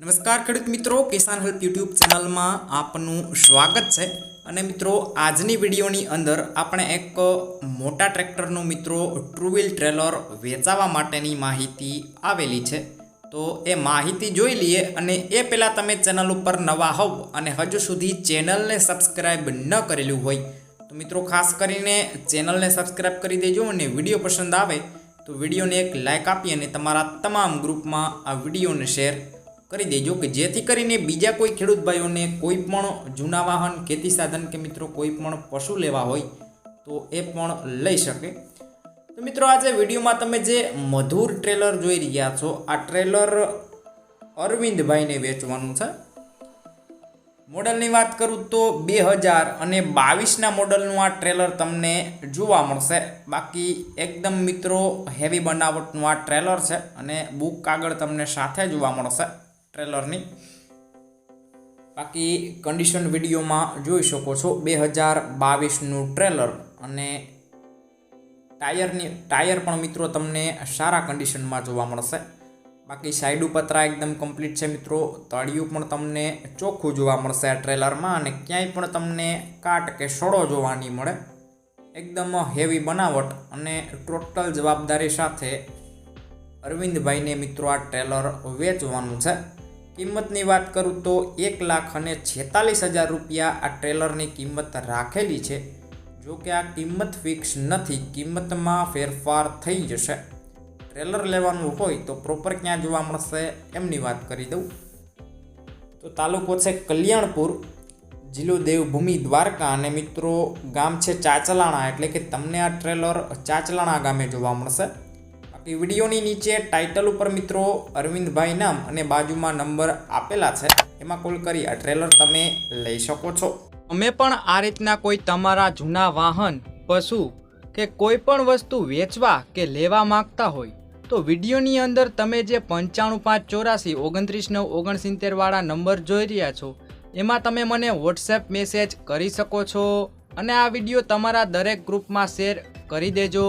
નમસ્કાર ખેડૂત મિત્રો, કિસાન હેલ્પ યુટ્યુબ ચેનલમાં આપનું સ્વાગત છે. અને મિત્રો, આજની વિડીયોની અંદર આપણે એક મોટા ટ્રેક્ટરનું મિત્રો ટ્રુ વ્હીલ ટ્રેલર વેચાવા માટેની માહિતી આવેલી છે. તો એ માહિતી જોઈ લઈએ અને એ પહેલાં તમે ચેનલ ઉપર નવા હોવ અને હજુ સુધી ચેનલને સબસ્ક્રાઈબ ન કરેલું હોય, તો મિત્રો ખાસ કરીને ચેનલને સબસ્ક્રાઈબ કરી દેજો અને વીડિયો પસંદ આવે, તો વિડીયોને એક લાઇક આપી અને તમારા તમામ ગ્રુપમાં આ વિડીયોને શેર કરી દેજો કે જેથી કરીને બીજા કોઈ ખેડૂત ભાઈઓને કોઈ પણ જૂના વાહન, ખેતી સાધન કે મિત્રો કોઈ પણ પશુ લેવા હોય તો એ પણ લઈ શકે. તો મિત્રો આજે વિડીયોમાં તમે જે મધુર ટ્રેલર જોઈ રહ્યા છો, આ ટ્રેલર અરવિંદભાઈને વેચવાનું છે. મોડલની વાત કરું તો બે હજાર અને બાવીસના મોડલનું આ ટ્રેલર તમને જોવા મળશે. બાકી એકદમ મિત્રો હેવી બનાવટનું આ ટ્રેલર છે અને બુક કાગળ તમને સાથે જોવા મળશે. ટ્રેલરની બાકી કન્ડિશન વિડીયોમાં જોઈ શકો છો બે હજાર બાવીસનું ટ્રેલર અને ટાયરની ટાયર પણ મિત્રો તમને સારા કન્ડિશનમાં જોવા મળશે. બાકી સાઈડ પતરા એકદમ કમ્પ્લીટ છે મિત્રો. તળિયું પણ તમને ચોખ્ખું જોવા મળશે આ ટ્રેલરમાં અને ક્યાંય પણ તમને કાટ કે સડો જોવા નહીં મળે. એકદમ હેવી બનાવટ અને ટોટલ જવાબદારી સાથે અરવિંદભાઈને મિત્રો આ ટ્રેલર વેચવાનું છે. કિંમતની વાત કરું તો એક લાખ અને છેતાલીસ હજાર રૂપિયા આ ટ્રેલરની કિંમત રાખેલી છે. જો કે આ કિંમત ફિક્સ નથી, કિંમતમાં ફેરફાર થઈ જશે. ટ્રેલર લેવાનું હોય તો પ્રોપર ક્યાં જોવા મળશે એમની વાત કરી દઉં. તો તાલુકો છે કલ્યાણપુર, જિલ્લો દેવભૂમિ દ્વારકા અને મિત્રો ગામ છે ચાચલાણા, એટલે કે તમને આ ટ્રેલર ચાચલાણા ગામે જોવા મળશે. બાકી વિડીયોની નીચે ટાઇટલ ઉપર મિત્રો અરવિંદભાઈ નામ અને બાજુમાં નંબર આપેલા છે. એમાં કોલ કરી આ ટ્રેલર તમે લઈ શકો છો. અમે પણ આ રીતના કોઈ તમારા જૂના વાહન, પશુ કે કોઈ પણ વસ્તુ વેચવા કે લેવા માંગતા હોય, તો વિડીયોની અંદર તમે જે પંચાણું પાંચ ચોરાસી ઓગણત્રીસ નવ ઓગણસિત્તેરવાળા નંબર જોઈ રહ્યા છો, એમાં તમે મને વોટ્સએપ મેસેજ કરી શકો છો અને આ વીડિયો તમારા દરેક ગ્રુપમાં શેર કરી દેજો.